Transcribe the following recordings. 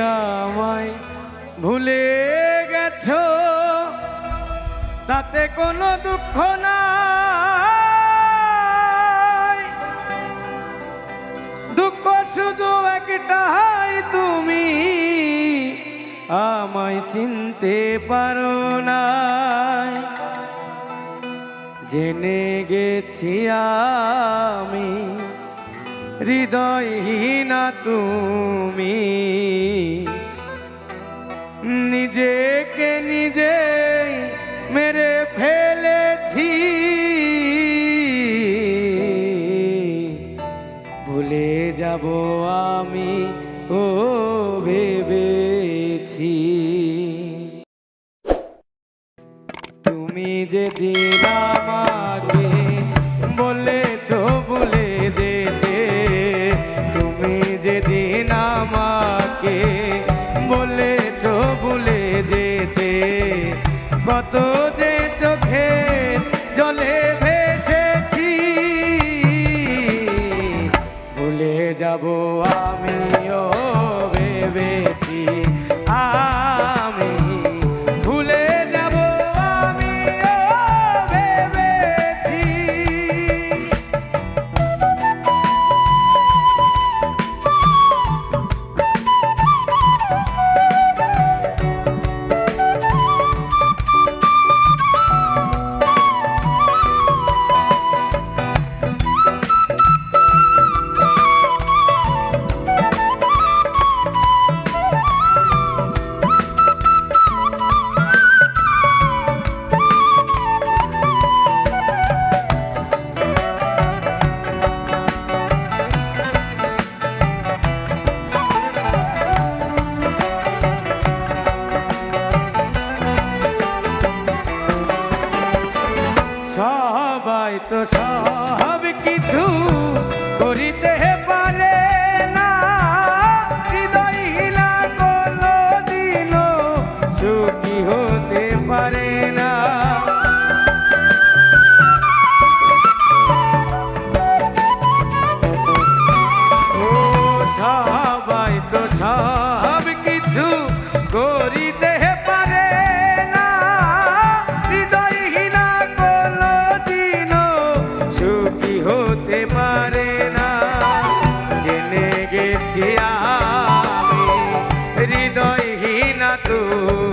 আমায় ভুলে গেছ? তাতে কোনো দুঃখ না দুঃখ শুধু একটাই, তুমি আমায় চিনতে পারো না জেনে গেছি আমি হৃদয়হীনা তুমি। নিজেকে নিজে মেরে ফেলেছি। ভুলে যাব আমি ও ভেবেছি। তুমি যে দিলা তোমাকে বলেছ ভুলে যেতে। কত the sun. तू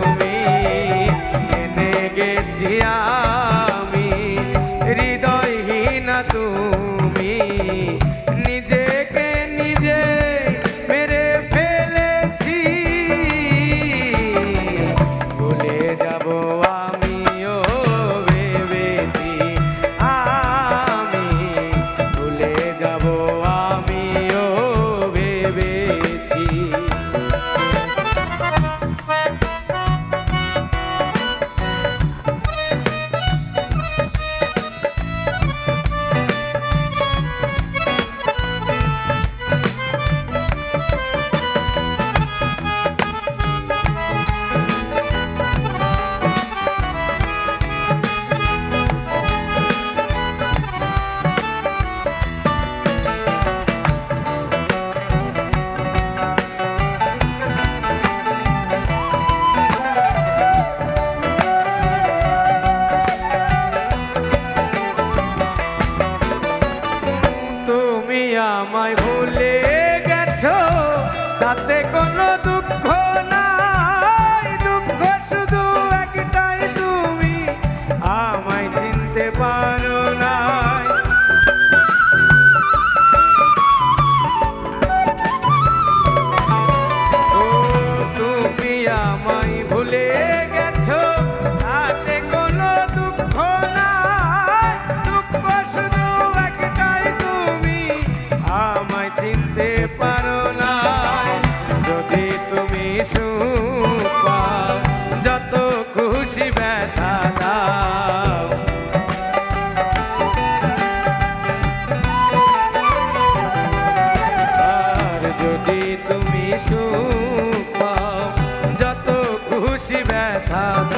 জীবন ব্যথা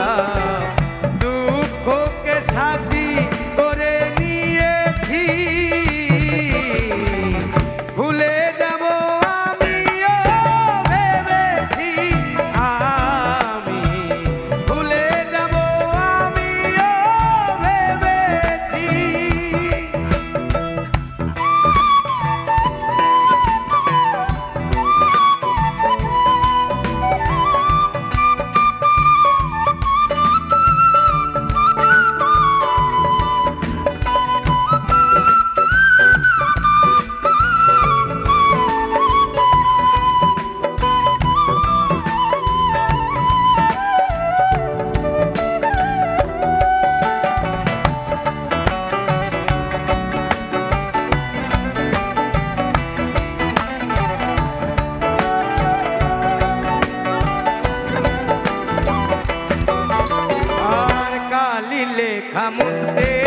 há muito tempo.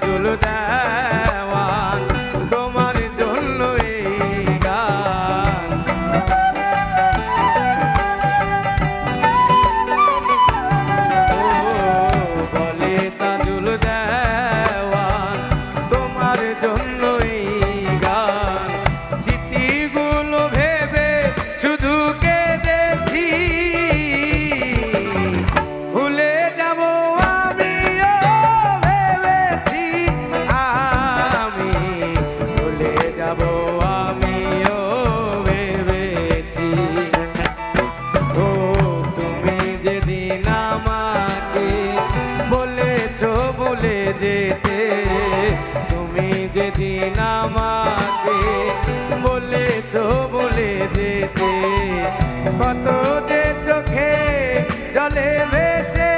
বলে তাজুল চোখে জলে ভেসেছি